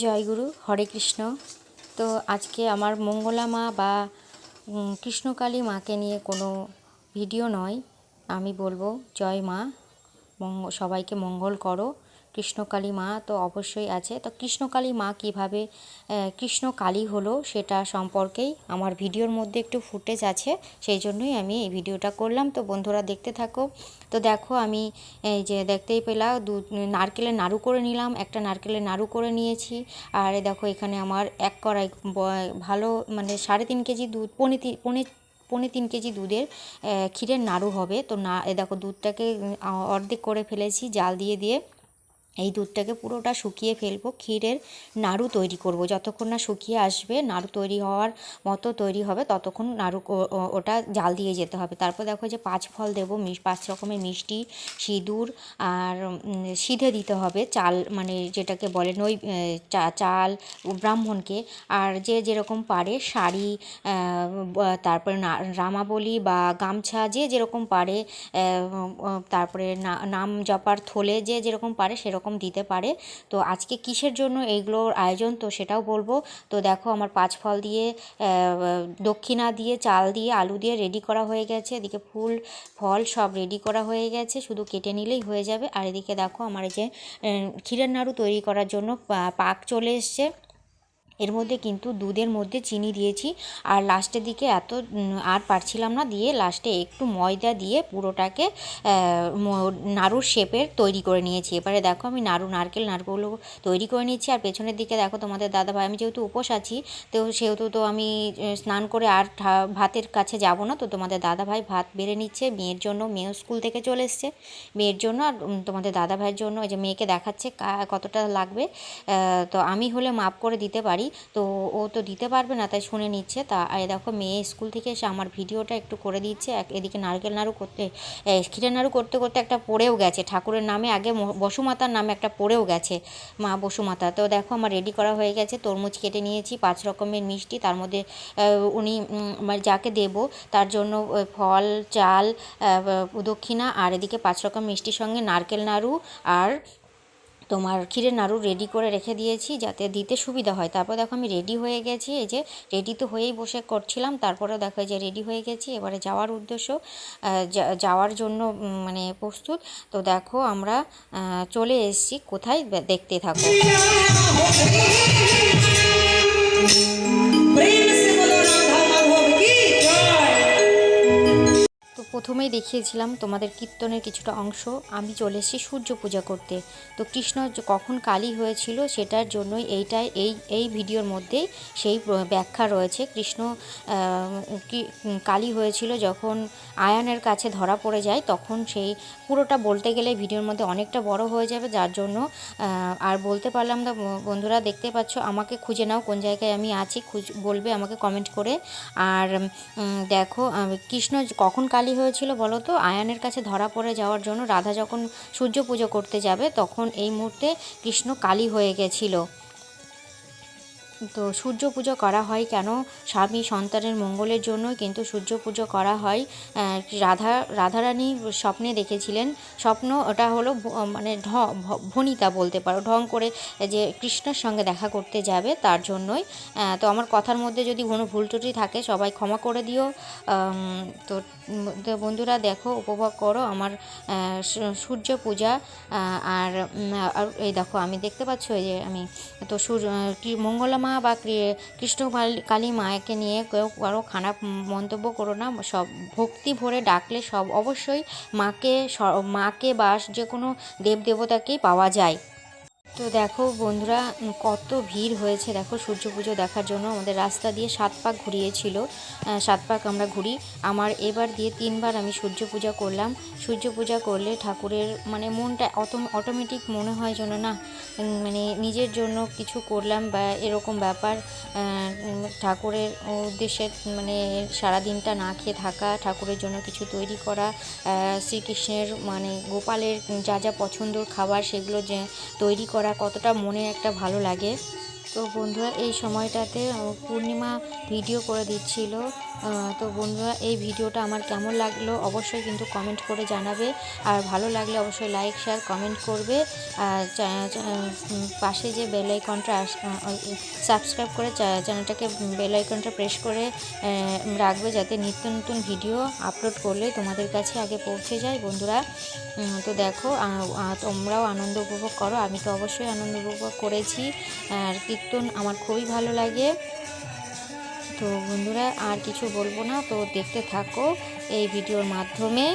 জয় গুরু, হরে কৃষ্ণ। তো আজকে আমার মঙ্গলা মা বা কৃষ্ণকালী মাকে নিয়ে কোনো ভিডিও নয়। আমি বলব, জয় মা, মঙ্গ, সবাইকে মঙ্গল করো। কৃষ্ণকালী মা তো অবশ্যই আছে। তো কৃষ্ণকালী মা কীভাবে কৃষ্ণকালী হলো সেটা সম্পর্কেই আমার ভিডিওর মধ্যে একটু ফুটেজ আছে, সেই জন্যই আমি এই ভিডিওটা করলাম। তো বন্ধুরা দেখতে থাকো। তো দেখো আমি এই যে দেখতেই পেলাম দু, নারকেলের নাড়ু করে নিলাম, একটা নারকেলের নাড়ু করে নিয়েছি। আর দেখো এখানে আমার এক কড়াই ভালো মানে সাড়ে তিন কেজি দুধ, পৌনে তিন, পৌনে পৌনে তিন কেজি দুধের ক্ষীরের নাড়ু হবে। তো না দেখো দুধটাকে অর্ধেক করে ফেলেছি, জাল দিয়ে দিয়ে। এই দুধটাকে পুরোটা শুকিয়ে ফেলব। ক্ষীরের নাড়ু তৈরি করব। যতক্ষণ না শুকিয়ে আসবে, নাড়ু তৈরি হওয়ার মতো তৈরি হবে, ততক্ষণ নাড়ু ওটা জাল দিয়ে যেতে হবে। তারপর দেখো যে পাঁচ ফল দেবো পাঁচ রকমের মিষ্টি, সিঁদুর আর সিধে দিতে হবে চাল মানে যেটাকে বলে নই চাল ব্রাহ্মণকে। আর যে যেরকম পারে শাড়ি তারপরে রামাবলী বা গামছা, যে যেরকম পারে তারপরে নাম জপার থলে, যে যেরকম পারে সেরকম দিতে পারে। তো আজকে কিসের জন্য এইগুলোর আয়োজন তো সেটাও বলব। তো দেখো আমার পাঁচ ফল দিয়ে দক্ষিণা দিয়ে, চাল দিয়ে, আলু দিয়ে রেডি করা হয়ে গেছে। এদিকে ফুল, ফল সব রেডি করা হয়ে গেছে। শুধু কেটে নিলেই হয়ে যাবে। আর এদিকে দেখো আমার যে ক্ষীরের নাড়ু তৈরি করার জন্য পাক চলে এসছে। এর মধ্যে কিন্তু দুধের মধ্যে চিনি দিয়েছি। আর লাস্টের দিকে এত আর পারছিলাম না দিয়ে লাস্টে একটু ময়দা দিয়ে পুরোটাকে নাড়ুর শেপের তৈরি করে নিয়েছি। এবারে দেখো আমি নাড়ু, নারকেল নাড়ুগুলো তৈরি করে নিয়েছি আর পেছনের দিকে দেখো তোমাদের দাদাভাই আমি যেহেতু উপোস আছি, তো সেহেতু তো আমি স্নান করে আর ভাতের কাছে যাব না। তো তোমাদের দাদাভাই ভাত বেড়ে নিচ্ছে, মেয়ের জন্য, মেয়েও স্কুল থেকে চলে এসছে। মেয়ের জন্য আর তোমাদের দাদাভাইয়ের জন্য ওই যে মেয়েকে দেখাচ্ছে কতটা লাগবে তো আমি হলে মাপ করে দিতে পারি। তো ও তো দিতে পারবে না তাই শুনে নিচ্ছে। তা এই দেখো মেয়ে স্কুল থেকে এসে আমার ভিডিওটা একটু করে দিচ্ছে। এদিকে নারকেল নাড়ু করতে এ, ক্ষীরের নাড়ু করতে করতে একটা পড়েও গেছে। ঠাকুরের নামে আগে বসুমাতার নামে একটা পড়েও গেছে মা বসুমাতা। তো দেখো আমার রেডি করা হয়ে গেছে তরমুজ কেটে নিয়েছি পাঁচ রকমের মিষ্টি তার মধ্যে উনি মানে যাকে দেব তার জন্য ফল চাল দক্ষিণা আর এদিকে পাঁচ রকম মিষ্টির সঙ্গে নারকেল নাড়ু আর তোমার ক্ষীরের নাড়ু রেডি করে রেখে দিয়েছি যাতে দিতে সুবিধা হয়। তারপর দেখো আমি রেডি হয়ে গেছি, এই যে রেডি তো হয়েই বসে করছিলাম, তারপরে দেখো যে রেডি হয়ে গেছি। এবারে যাওয়ার উদ্দেশ্য যাওয়ার জন্য মানে প্রস্তুত। তো দেখো আমরা চলে এসেছি, কোথায়? দেখতে থাকো। প্রথমেই দেখিয়েছিলাম তোমাদের কীর্তনের কিছুটা অংশ। আমি চলে এসেছি সূর্য পূজা করতে। তো কৃষ্ণ কখন কালী হয়েছিল সেটার জন্যই এইটাই, এই এই ভিডিওর মধ্যেই সেই ব্যাখ্যা রয়েছে। কৃষ্ণ কালী হয়েছিল যখন আয়ানের কাছে ধরা পড়ে যায়, তখন সেই পুরোটা বলতে গেলে ভিডিওর মধ্যে অনেকটা বড় হয়ে যাবে, যার জন্য আর বলতে পারলাম না বন্ধুরা দেখতে পাচ্ছ, আমাকে খুঁজে নাও কোন জায়গায় আমি আছি, খুঁজ, বলবে আমাকে কমেন্ট করে। আর দেখো কৃষ্ণ কখন কালী হয়েছিল বলো তো আয়ানের কাছে ধরা পড়ে যাওয়ার জন্য রাধা যখন সূর্য পুজো করতে যাবে, তখন এই মুহূর্তে কৃষ্ণ কালী হয়ে গেছিল। তো সূর্য পুজো করা হয় কেন? স্বামী সন্তানের মঙ্গলের জন্য কিন্তু সূর্য পুজো করা হয়। রাধা, রাধারানী স্বপ্নে দেখেছিলেন। স্বপ্ন ওটা হলো মানে ঢ ভনিতা বলতে পারো। ঢং করে যে কৃষ্ণের সঙ্গে দেখা করতে যাবে তার জন্যই। তো আমার কথার মধ্যে যদি কোনো ভুল ত্রুটি থাকে সবাই ক্ষমা করে দিও। তো বন্ধুরা দেখো, উপভোগ করো আমার সূর্য পূজা। আর এই দেখো, আমি দেখতে পাচ্ছ এই যে আমি তো সূর্য কি মঙ্গলা মা বা কৃষ্ণ কালী- মাকে নিয়ে কেউ কারও খারাপ মন্তব্য করো না। সব ভক্তি ভরে ডাকলে সব অবশ্যই মাকে মাকে বা যে কোনো দেব দেবতাকেই পাওয়া যায়। তো দেখো বন্ধুরা কত ভিড় হয়েছে। দেখো সূর্য পুজো দেখার জন্য আমাদের রাস্তা দিয়ে সাত পাক ঘুরিয়েছিল। সাত পাক আমরা ঘুরি। আমার এবার দিয়ে তিনবার আমি সূর্য পূজা করলাম। সূর্য পূজা করলে ঠাকুরের মানে মনটা অত অটোমেটিক মনে হয় যেন না মানে নিজের জন্য কিছু করলাম বা এরকম ব্যাপার। ঠাকুরের উদ্দেশ্যে মানে সারাদিনটা না খেয়ে থাকা, ঠাকুরের জন্য কিছু তৈরি করা শ্রীকৃষ্ণের মানে গোপালের যা যা পছন্দর খাবার সেগুলো যে তৈরি করা কতটা মনে একটা ভালো লাগে। তো বন্ধুরা, এই সময়টাতে পূর্ণিমা ভিডিও করে দিচ্ছিল। তো বন্ধুরা, এই ভিডিওটা আমার কেমন লাগল অবশ্যই কিন্তু কমেন্ট করে জানাবে। আর ভালো লাগলে অবশ্যই লাইক, শেয়ার, কমেন্ট করবে। আর পাশে যে বেল আইকনটা সাবস্ক্রাইব করে চ্যানেলটাকে বেল আইকনটা প্রেস করে রাখবে যাতে নিত্য নতুন ভিডিও আপলোড করলে তোমাদের কাছে আগে পৌঁছে যায় বন্ধুরা। তো দেখো তোমরাও আনন্দ উপভোগ করো। আমি তো অবশ্যই আনন্দ উপভোগ করেছি। আর কীর্তন আমার খুবই ভালো লাগে। তো বন্ধুরা, আর কিছু বলব না, তো দেখতে থাকো এই ভিডিওর মাধ্যমে।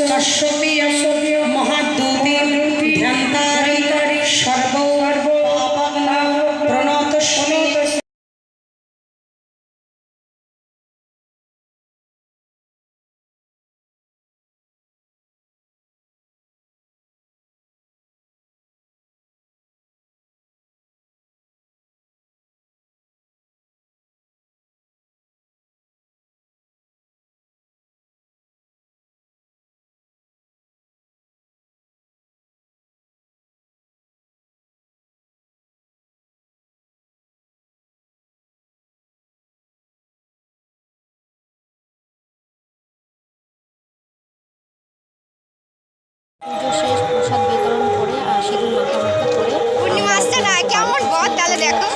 কাশ্যপী মহাদ্যুতি পুজো শেষ প্রসাদ বিতরণ করে আর সেদিন মাথা মাথা করে পূর্ণিমা আসছে না কেমন বল তাহলে দেখো